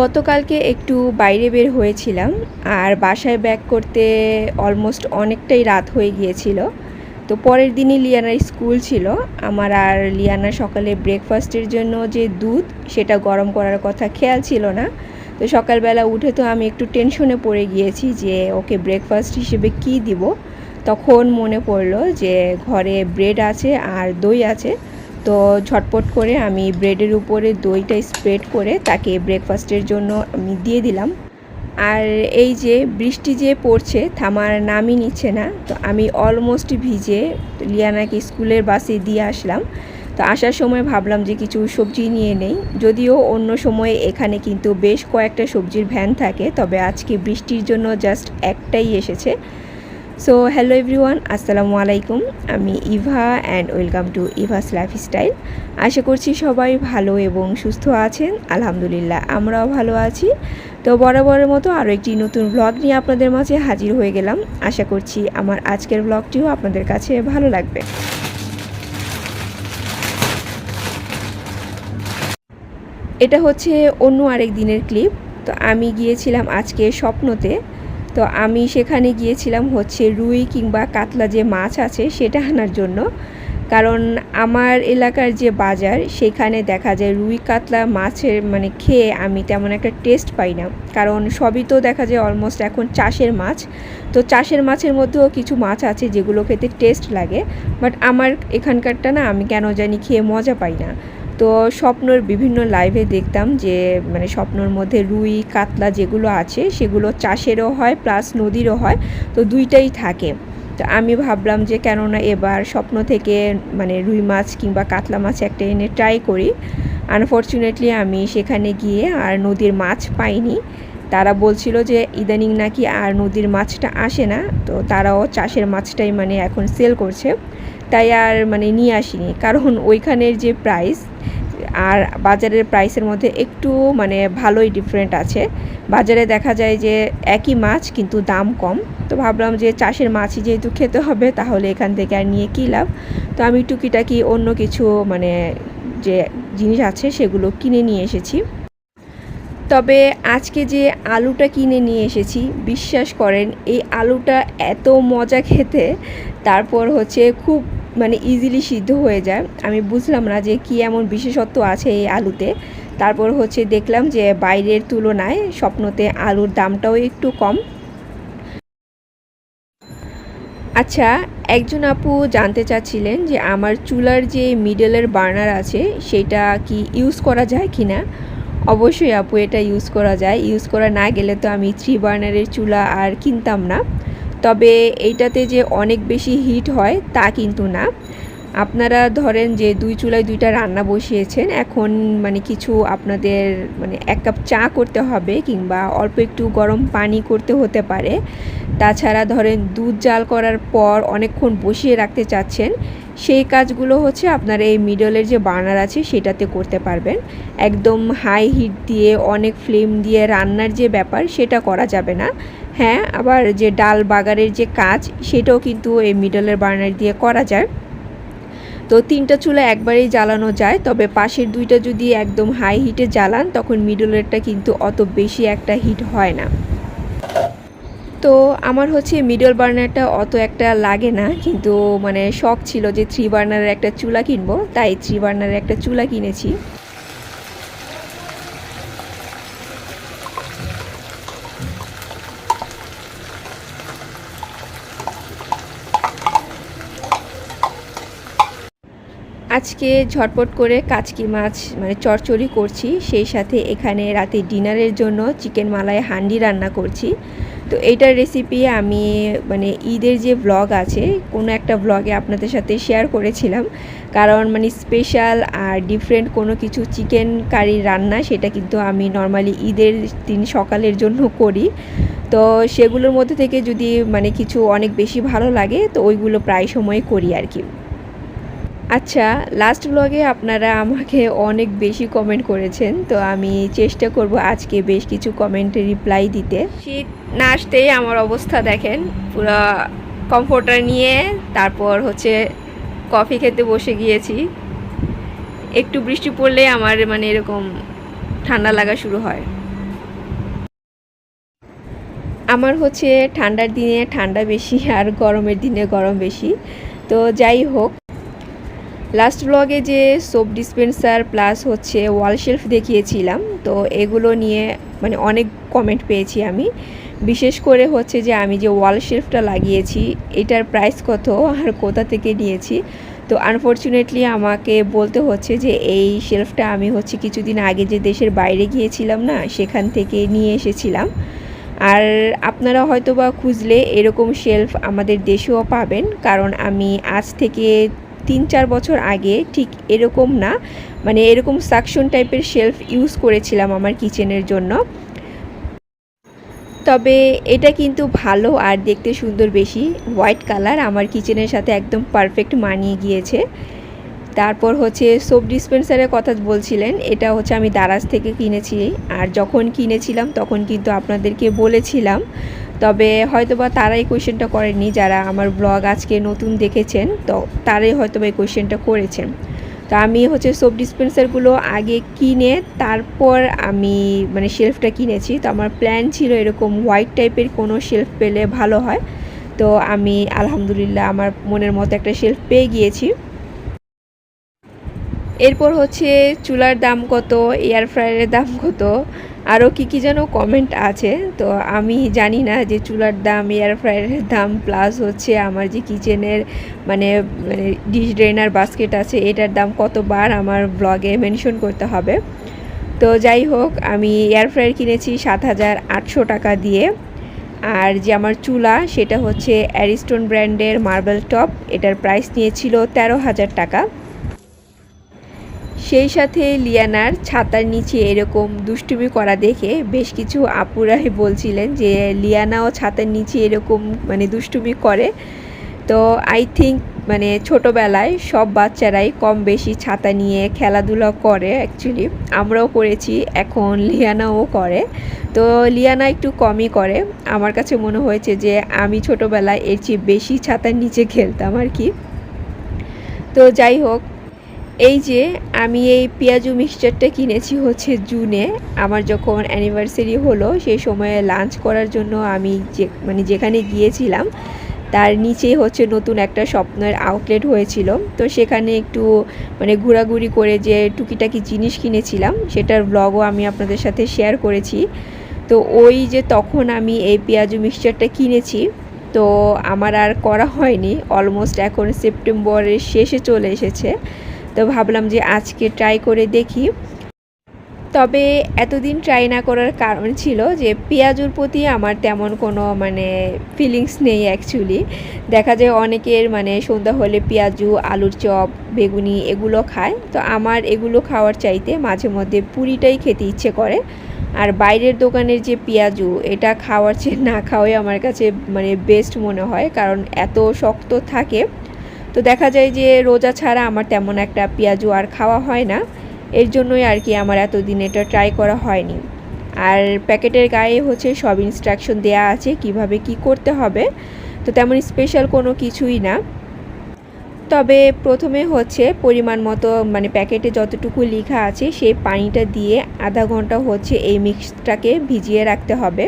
গতকালকে একটু বাইরে বের হয়েছিলাম আর বাসায় ব্যাক করতে অলমোস্ট অনেকটাই রাত হয়ে গিয়েছিল। তো পরের দিনই লিয়ানার স্কুল ছিল। আমার আর লিয়ানা সকালে ব্রেকফাস্টের জন্য যে দুধ, সেটা গরম করার কথা খেয়াল ছিল না। তো সকালবেলা উঠে তো আমি একটু টেনশনে পড়ে গিয়েছি যে ওকে ব্রেকফাস্ট হিসেবে কি দিব? তখন মনে পড়ল যে ঘরে ব্রেড আছে আর দই আছে। তো ঝটপট করে আমি ব্রেডের উপরে দইটা স্প্রেড করে তাকে ব্রেকফাস্টের জন্য আমি দিয়ে দিলাম। আর এই যে বৃষ্টি যে পড়ছে, থামার নামই নিচ্ছে না। তো আমি অলমোস্ট ভিজে লিয়ানাকে স্কুলের বাসে দিয়ে আসলাম। তো আসার সময় ভাবলাম যে কিছু সবজি নিয়ে নেই। যদিও অন্য সময়ে এখানে কিন্তু বেশ কয়েকটা সবজির ভ্যান থাকে, তবে আজকে বৃষ্টির জন্য জাস্ট একটাই এসেছে। সো হ্যালো এভরিওয়ান আসসালামু আলাইকুম আমি Eva and welcome to Eva's lifestyle আশা করছি সবাই ভালো এবং সুস্থ আছেন। আলহামদুলিল্লাহ, আমরাও ভালো আছি। তো বরাবরের মতো আরও একটি নতুন ব্লগ নিয়ে আপনাদের মাঝে হাজির হয়ে গেলাম। আশা করছি আমার আজকের ব্লগটিও আপনাদের কাছে ভালো লাগবে। এটা হচ্ছে অন্য আরেক দিনের ক্লিপ তো আমি গিয়েছিলাম আজকে স্বপ্নতে। তো আমি সেখানে গিয়েছিলাম হচ্ছে রুই কিংবা কাতলা যে মাছ আছে সেটা আনার জন্য। কারণ আমার এলাকার যে বাজার, সেখানে দেখা যায় রুই কাতলা মাছের মানে খেয়ে আমি তেমন একটা টেস্ট পাই না। কারণ সবই তো দেখা যায় অলমোস্ট এখন চাষের মাছ। তো চাষের মাছের মধ্যেও কিছু মাছ আছে যেগুলো খেতে টেস্ট লাগে। বাট আমার এখানকারটা না আমি কেন জানি খেয়ে মজা পাই না। তো স্বপ্নর বিভিন্ন লাইভে দেখতাম যে মানে স্বপ্নর মধ্যে রুই, কাতলা যেগুলো আছে, সেগুলো চাষেরও হয় প্লাস নদীরও হয়, তো দুইটাই থাকে। তো আমি ভাবলাম যে কেননা এবার স্বপ্ন থেকে মানে রুই মাছ কিংবা কাতলা মাছ একটা এনে ট্রাই করি। আনফর্চুনেটলি আমি সেখানে গিয়ে আর নদীর মাছ পাইনি। তারা বলছিল যে ইদানিং নাকি আর নদীর মাছটা আসে না, তো তারাও চাষের মাছটাই মানে এখন সেল করছে। তাই আর মানে নিয়ে আসিনি। কারণ ওইখানের যে প্রাইস আর বাজারের প্রাইসের মধ্যে একটু মানে ভালোই ডিফারেন্ট আছে। বাজারে দেখা যায় যে একই মাছ কিন্তু দাম কম। তো ভাবলাম যে চাষের মাছই যেহেতু খেতে হবে, তাহলে এখান থেকে আর নিয়ে কী লাভ? তো আমি টুকিটাকি অন্য কিছু মানে যে জিনিস আছে সেগুলো কিনে নিয়ে এসেছি। তবে আজকে যে আলুটা কিনে নিয়ে এসেছি, বিশ্বাস করেন, এই আলুটা এত মজা খেতে, তারপর হচ্ছে খুব মানে ইজিলি সিদ্ধ হয়ে যায়। আমি বুঝলাম না যে কি এমন বিশেষত্ব আছে এই আলুতে। তারপর হচ্ছে দেখলাম যে বাইরের তুলনায় স্বপ্নতে আলুর দামটাও একটু কম। আচ্ছা একজন আপু জানতে চাচ্ছিলেন যে আমার চুলার যে মিডলের বার্নার আছে, সেটা কি ইউজ করা যায় কি না অবশ্যই আপু, এটা ইউজ করা যায়। ইউজ করা না গেলে তো আমি থ্রি বার্নারের চুলা আর কিনতাম না। তবে এইটাতে যে অনেক বেশি হিট হয় তা কিন্তু না। আপনারা ধরেন যে দুই চুলায় দুইটা রান্না বসিয়েছেন, এখন মানে কিছু আপনাদের মানে এক কাপ চা করতে হবে কিংবা অল্প একটু গরম পানি করতে হতে পারে। তাছাড়া ধরেন দুধ জাল করার পর অনেকক্ষণ বসিয়ে রাখতে চাচ্ছেন, সেই কাজগুলো হচ্ছে আপনার এই মিডলের যে বার্নার আছে সেটাতে করতে পারবেন। একদম হাই হিট দিয়ে, অনেক ফ্লেম দিয়ে রান্নার যে ব্যাপার সেটা করা যাবে না। হ্যাঁ আবার যে ডাল বাগারের যে কাজ সেটাও কিন্তু এই মিডলের বার্নার দিয়ে করা যায়। তো তিনটা চুলা একবারেই জ্বালানো যায়, তবে পাশের দুইটা যদি একদম হাই হিটে জ্বালান, তখন মিডলেরটা কিন্তু অত বেশি একটা হিট হয় না। তো আমার হচ্ছে মিডল বার্নারটা অত একটা লাগে না, কিন্তু মানে শখ ছিল যে থ্রি বার্নারের একটা চুলা কিনবো, তাই থ্রি বার্নারের একটা চুলা কিনেছি। আজকে ঝটপট করে কাচকি মাছ মানে চচ্চড়ি করছি। সেই সাথে এখানে রাতে ডিনারের জন্য চিকেন মালাই হান্ডি রান্না করছি। তো এইটার রেসিপি আমি মানে ঈদের যে ব্লগ আছে, কোনো একটা ব্লগে আপনাদের সাথে শেয়ার করেছিলাম। কারণ মানে স্পেশাল আর ডিফারেন্ট কোনো কিছু চিকেন কারি রান্না, সেটা কিন্তু আমি নর্মালি ঈদের দিন সকালের জন্য করি। তো সেগুলোর মধ্যে থেকে যদি মানে কিছু অনেক বেশি ভালো লাগে, তো ওইগুলো প্রায় সময় করি আর কি। আচ্ছা লাস্ট ব্লগে আপনারা আমাকে অনেক বেশি কমেন্ট করেছেন, তো আমি চেষ্টা করব আজকে বেশ কিছু কমেন্টে রিপ্লাই দিতে। শীত না আসতেই আমার অবস্থা দেখেন, পুরো কমফোর্টার নিয়ে, তারপর হচ্ছে কফি খেতে বসে গিয়েছি। একটু বৃষ্টি পড়লে আমার মানে এরকম ঠান্ডা লাগা শুরু হয়। আমার হচ্ছে ঠান্ডার দিনে ঠান্ডা বেশি আর গরমের দিনে গরম বেশি, তো যাই হোক। লাস্ট ব্লগে যে সোপ ডিসপেন্সার প্লাস হচ্ছে ওয়াল শেলফ দেখিয়েছিলাম, তো এগুলো নিয়ে মানে অনেক কমেন্ট পেয়েছি আমি। বিশেষ করে হচ্ছে যে আমি যে ওয়াল শেলফটা লাগিয়েছি, এটার প্রাইস কত আর কোথা থেকে নিয়েছি? তো আনফর্চুনেটলি আমাকে বলতে হচ্ছে যে এই শেলফটা আমি হচ্ছে কিছুদিন আগে যে দেশের বাইরে গিয়েছিলাম না, সেখান থেকে নিয়ে এসেছিলাম। আর আপনারা হয়তো বা খুঁজলে এরকম শেলফ আমাদের দেশেও পাবেন, কারণ আমি আজ থেকে তিন চার বছর আগে ঠিক এরকম না মানে এরকম সাকশন টাইপের শেলফ ইউজ করেছিলাম আমার কিচেনের জন্য। তবে এটা কিন্তু ভালো আর দেখতে সুন্দর বেশি। হোয়াইট কালার আমার কিচেনের সাথে একদম পারফেক্ট মানিয়ে গিয়েছে। তারপর হচ্ছে সোপ ডিসপেন্সারের কথা বলছিলেন, এটা হচ্ছে আমি দারাজ থেকে কিনেছি। আর যখন কিনেছিলাম তখন কিন্তু আপনাদেরকে বলেছিলাম তবে হয়তোবা তারাই কোয়েশ্চেনটা করেননি যারা আমার ব্লগ আজকে নতুন দেখেছেন, তো তারাই হয়তোবা এই কোয়েশ্চেনটা করেছেন। তো আমি হচ্ছে সোপ ডিসপেন্সারগুলো আগে কিনে, তারপর আমি মানে শেলফটা কিনেছি। তো আমার প্ল্যান ছিল এরকম হোয়াইট টাইপের কোনো শেলফ পেলে ভালো হয়। তো আমি আলহামদুলিল্লাহ আমার মনের মতো একটা শেলফ পেয়ে গিয়েছি। এরপর হচ্ছে চুলার দাম কত এয়ার ফ্রায়ারের দাম কত, আরও কী কী যেন কমেন্ট আছে। তো আমি জানি না যে চুলার দাম এয়ার ফ্রায়ারের দাম প্লাস হচ্ছে আমার যে কিচেনের মানে মানে ডিশ ড্রেনার বাস্কেট আছে, এটার দাম কতবার আমার ব্লগে মেনশন করতে হবে। তো যাই হোক, আমি এয়ার ফ্রায়ার কিনেছি সাত হাজার আটশো টাকা দিয়ে। আর যে আমার চুলা, সেটা হচ্ছে অ্যারিস্টোন ব্র্যান্ডের মার্বেল টপ এটার প্রাইস নিয়েছিল তেরো হাজার টাকা। সেই সাথে লিয়ানার ছাতার নিচে এরকম দুষ্টুমি করা দেখে বেশ কিছু আপুরাই বলছিলেন যে লিয়ানাও ছাতার নিচে এরকম মানে দুষ্টুমি করে। তো আই থিঙ্ক মানে ছোটোবেলায় সব বাচ্চারাই কম বেশি ছাতা নিয়ে খেলাধুলা করে অ্যাকচুয়ালি আমরাও করেছি, এখন লিয়ানাও করে। তো লিয়ানা একটু কমই করে। আমার কাছে মনে হয়েছে যে আমি ছোটোবেলায় এর চেয়ে বেশি ছাতার নিচে খেলতাম আর কি। তো যাই হোক এই যে আমি এই পেঁয়াজু মিক্সচারটা কিনেছি হচ্ছে জুনে। আমার যখন অ্যানিভার্সারি হলো, সেই সময়ে লাঞ্চ করার জন্য আমি যে মানে যেখানে গিয়েছিলাম, তার নিচেই হচ্ছে নতুন একটা স্বপ্নের আউটলেট হয়েছিল। তো সেখানে একটু মানে ঘোরাঘুরি করে যে টুকিটাকি জিনিস কিনেছিলাম, সেটার ব্লগও আমি আপনাদের সাথে শেয়ার করেছি। তো ওই যে তখন আমি এই পেঁয়াজু মিক্সচারটা কিনেছি, তো আমার আর করা হয়নি। অলমোস্ট এখন সেপ্টেম্বরের শেষে চলে এসেছে। তো ভাবলাম যে আজকে ট্রাই করে দেখি। তবে এতদিন ট্রাই না করার কারণ ছিল যে পেঁয়াজুর প্রতি আমার তেমন কোনো মানে ফিলিংস নেই অ্যাকচুয়ালি দেখা যায় অনেকের মানে সন্ধ্যা হলে পেঁয়াজু, আলুর চপ, বেগুনি এগুলো খায়। তো আমার এগুলো খাওয়ার চাইতে মাঝে মধ্যে পুরিটাই খেতে ইচ্ছে করে। আর বাইরের দোকানের যে পেঁয়াজু, এটা খাওয়ার চেয়ে না খাওয়াই আমার কাছে মানে বেস্ট মনে হয়। কারণ এত শক্ত থাকে তো দেখা যায় যে রোজা ছাড়া আমার তেমন একটা পেঁয়াজু আর খাওয়া হয় না। এর জন্যই আর কি আমার এতদিন এটা ট্রাই করা হয়নি। আর প্যাকেটের গায়ে হচ্ছে সব ইনস্ট্রাকশন দেয়া আছে কীভাবে কি করতে হবে। তো তেমন স্পেশাল কোনো কিছুই না। তবে প্রথমে হচ্ছে পরিমাণ মতো মানে প্যাকেটে যতটুকু লেখা আছে সেই পানিটা দিয়ে আধা ঘণ্টা হচ্ছে এই মিক্সটাকে ভিজিয়ে রাখতে হবে।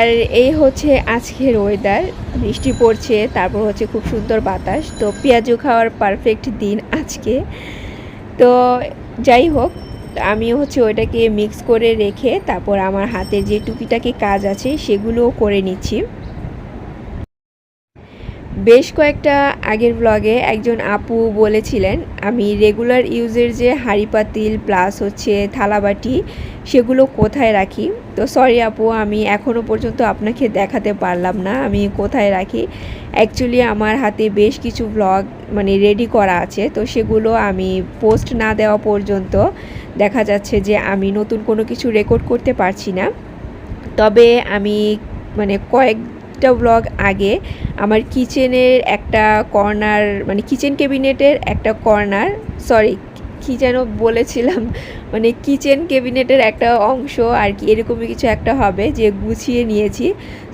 আর এই হচ্ছে আজকের ওয়েদার বৃষ্টি পড়ছে, তারপর হচ্ছে খুব সুন্দর বাতাস। তো পেঁয়াজু খাওয়ার পারফেক্ট দিন আজকে। তো যাই হোক আমি হচ্ছে ওইটাকে মিক্স করে রেখে তারপর আমার হাতে যে টুকিটাকি কাজ আছে, সেগুলোও করে নিচ্ছি। বেশ কয়েকটা আগের ব্লগে একজন আপু বলেছিলেন, আমি রেগুলার ইউজের যে হাঁড়ি পাতিল প্লাস হচ্ছে থালাবাটি সেগুলো কোথায় রাখি? তো সরি আপু, আমি এখনও পর্যন্ত আপনাকে দেখাতে পারলাম না, আমি কোথায় রাখি? অ্যাকচুয়ালি আমার হাতে বেশ কিছু ব্লগ মানে রেডি করা আছে, তো সেগুলো আমি পোস্ট না দেওয়া পর্যন্ত দেখা যাচ্ছে যে আমি নতুন কোনো কিছু রেকর্ড করতে পারছি না। তবে আমি মানে কয়েক একটা ব্লগ আগে আমার কিচেনের একটা কর্নার মানে কিচেন ক্যাবিনেটের একটা কর্নার সরি কী যেন বলেছিলাম মানে কিচেন ক্যাবিনেটের একটা অংশ আর কি, এরকমই কিছু একটা হবে যে গুছিয়ে নিয়েছি।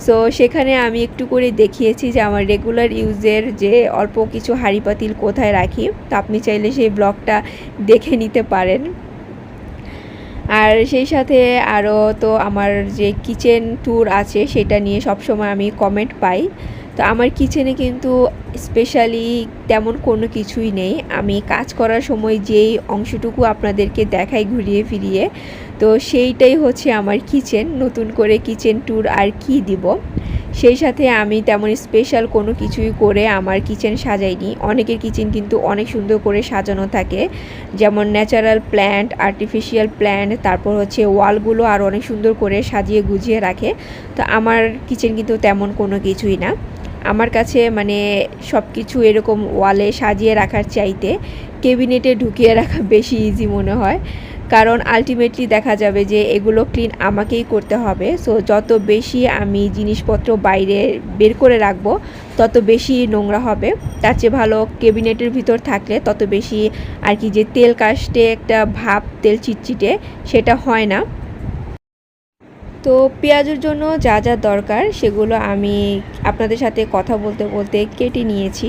সো সেখানে আমি একটু করে দেখিয়েছি যে আমার রেগুলার ইউজের যে অল্প কিছু হাঁড়ি পাতিল কোথায় রাখি, তো আপনি চাইলে সেই ব্লগটা দেখে নিতে পারেন। আর সেই সাথে আরও তো আমার যে কিচেন ট্যুর আছে, সেটা নিয়ে সবসময় আমি কমেন্ট পাই। তো আমার কিচেনে কিন্তু স্পেশালি তেমন কোনো কিছুই নেই। আমি কাজ করার সময় যেই অংশটুকু আপনাদেরকে দেখাই ঘুরিয়ে ফিরিয়ে, তো সেইটাই হচ্ছে আমার কিচেন নতুন করে কিচেন ট্যুর আর কি দিব? সেই সাথে আমি তেমন স্পেশাল কোনো কিছুই করে আমার কিচেন সাজাইনি। অনেকের কিচেন কিন্তু অনেক সুন্দর করে সাজানো থাকে। যেমন ন্যাচারাল প্ল্যান্ট আর্টিফিশিয়াল প্ল্যান্ট তারপর হচ্ছে ওয়ালগুলো আর অনেক সুন্দর করে সাজিয়ে গুজিয়ে রাখে। তো আমার কিচেন কিন্তু তেমন কোনো কিছুই না। আমার কাছে মানে সব কিছু এরকম ওয়ালে সাজিয়ে রাখার চাইতে কেবিনেটে ঢুকিয়ে রাখা বেশি ইজি মনে হয়। কারণ আলটিমেটলি দেখা যাবে যে এগুলো ক্লিন আমাকেই করতে হবে। সো যত বেশি আমি জিনিসপত্র বাইরে বের করে রাখব, তত বেশি নোংরা হবে। তার চেয়ে ভালো কেবিনেটের ভিতর থাকলে তত বেশি আর কি যে তেল কাস্টে একটা ভাব, তেল চিটচিটে, সেটা হয় না। তো পেঁয়াজের জন্য যা যা দরকার সেগুলো আমি আপনাদের সাথে কথা বলতে বলতে কেটে নিয়েছি।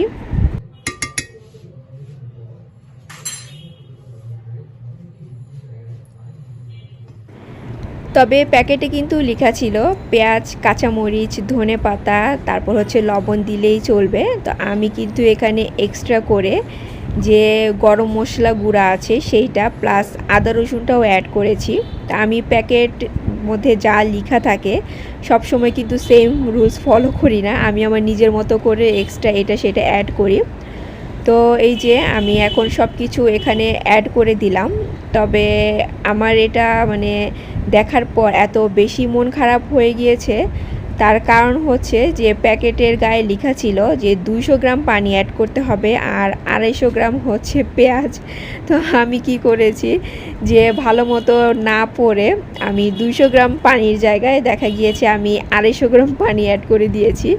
তবে প্যাকেটে কিন্তু লেখা ছিল পেঁয়াজ, কাঁচামরিচ, ধনে পাতা, তারপর হচ্ছে লবণ দিলেই চলবে। তো আমি কিন্তু এখানে এক্সট্রা করে যে গরম মশলা গুঁড়া আছে সেইটা প্লাস আদা রসুনটাও অ্যাড করেছি। তা আমি প্যাকেট মধ্যে যা লেখা থাকে সব সময় কিন্তু সেম রুলস ফলো করি না। আমি আমার নিজের মতো করে এক্সট্রা এটা সেটা অ্যাড করি। তো এই যে আমি এখন সব কিছু এখানে অ্যাড করে দিলাম। তবে আমার এটা মানে দেখার পর এত বেশি মন খারাপ হয়ে গিয়েছে তার কারণ হচ্ছে যে প্যাকেটের গায়ে লেখা ছিল যে দুইশো গ্রাম পানি অ্যাড করতে হবে আর আড়াইশো গ্রাম হচ্ছে পেঁয়াজ। তো আমি কি করেছি যে ভালো মতো না পড়ে আমি দুইশো গ্রাম পানির জায়গায় দেখা গিয়েছে আমি আড়াইশো গ্রাম পানি অ্যাড করে দিয়েছি।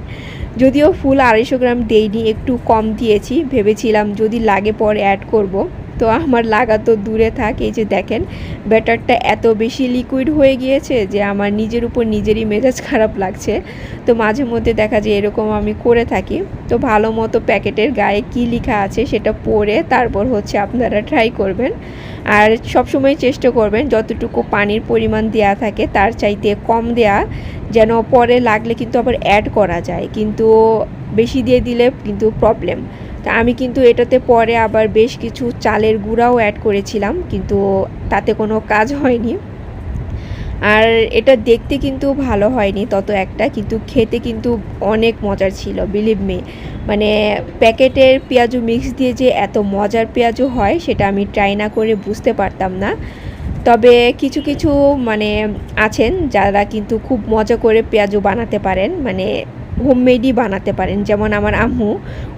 যদিও ফুল আড়াইশো গ্রাম দেইনি, একটু কম দিয়েছি। ভেবেছিলাম যদি লাগে পরে অ্যাড করব। তো আমার লাগা তো দূরে থাক, এই যে দেখেন, ব্যাটারটা এত বেশি লিকুইড হয়ে গিয়েছে যে আমার নিজের উপর নিজেরই মেজাজ খারাপ লাগছে। তো মাঝে মধ্যে দেখা যায় এরকম আমি করে থাকি। তো ভালো মতো প্যাকেটের গায়ে কি লেখা আছে সেটা পড়ে তারপর হচ্ছে আপনারা ট্রাই করবেন। আর সবসময় চেষ্টা করবেন যতটুকু পানির পরিমাণ দেয়া থাকে তার চাইতে কম দেয়া, যেন পরে লাগলে কিন্তু আবার অ্যাড করা যায়। কিন্তু বেশি দিয়ে দিলে কিন্তু প্রবলেম তা আমি কিন্তু এটাতে পরে আবার বেশ কিছু চালের গুঁড়াও অ্যাড করেছিলাম, কিন্তু তাতে কোনো কাজ হয়নি। আর এটা দেখতে কিন্তু ভালো হয়নি, তত একটা, কিন্তু খেতে কিন্তু অনেক মজার ছিল বিলিভ মি মানে প্যাকেটের পেঁয়াজু মিক্স দিয়ে যে এত মজার পেঁয়াজু হয়, সেটা আমি ট্রাই না করে বুঝতে পারতাম না। তবে কিছু কিছু মানে আছেন যারা কিন্তু খুব মজা করে পেঁয়াজু বানাতে পারেন মানে হোমমেডই বানাতে পারেন। যেমন আমার আম্মু,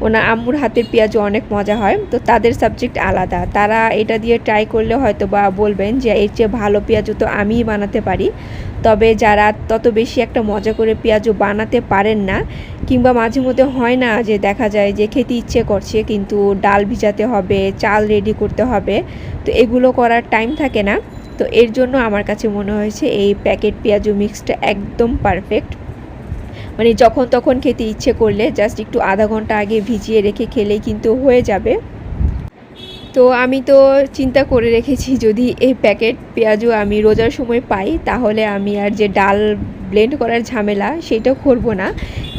ওনার আম্মুর হাতের পেঁয়াজও অনেক মজা হয়, তো তাদের সাবজেক্ট আলাদা। তারা এটা দিয়ে ট্রাই করলে হয়তো বা বলবেন যে, এর চেয়ে ভালো পেঁয়াজও তো আমিই বানাতে পারি। তবে যারা তত বেশি একটা মজা করে পেঁয়াজও বানাতে পারেন না, কিংবা মাঝে মধ্যে হয় না যে, দেখা যায় যে, খেতে ইচ্ছে করছে, কিন্তু ডাল ভিজাতে হবে, চাল রেডি করতে হবে, তো এগুলো করার টাইম থাকে না। তো এর জন্য আমার কাছে মনে হয়েছে, এই প্যাকেট পেঁয়াজু মিক্সটা একদম পারফেক্ট মানে যখন তখন খেতে ইচ্ছে করলে জাস্ট একটু আধা ঘণ্টা আগে ভিজিয়ে রেখে খেলেই কিন্তু হয়ে যাবে। তো আমি তো চিন্তা করে রেখেছি যদি এই প্যাকেট পেঁয়াজও আমি রোজার সময় পাই, তাহলে আমি আর যে ডাল ব্লেন্ড করার ঝামেলা সেটা করব না।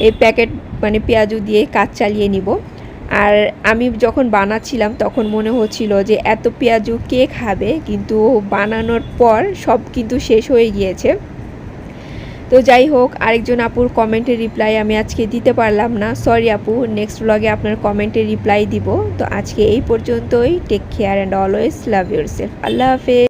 এই প্যাকেট মানে পেঁয়াজু দিয়ে কাজ চালিয়ে নিব। আর আমি যখন বানাচ্ছিলাম তখন মনে হচ্ছিল যে এত পেঁয়াজু কে খাবে, কিন্তু বানানোর পর সব কিন্তু শেষ হয়ে গিয়েছে। তো যাই হোক, আরেকজন আপুর কমেন্টের রিপ্লাই আমি আজকে দিতে পারলাম না। সরি আপু নেক্সট ব্লগে আপনার কমেন্টের রিপ্লাই দিব। তো আজকে এই পর্যন্তই। Take care and always love yourself আল্লাহ হাফেজ।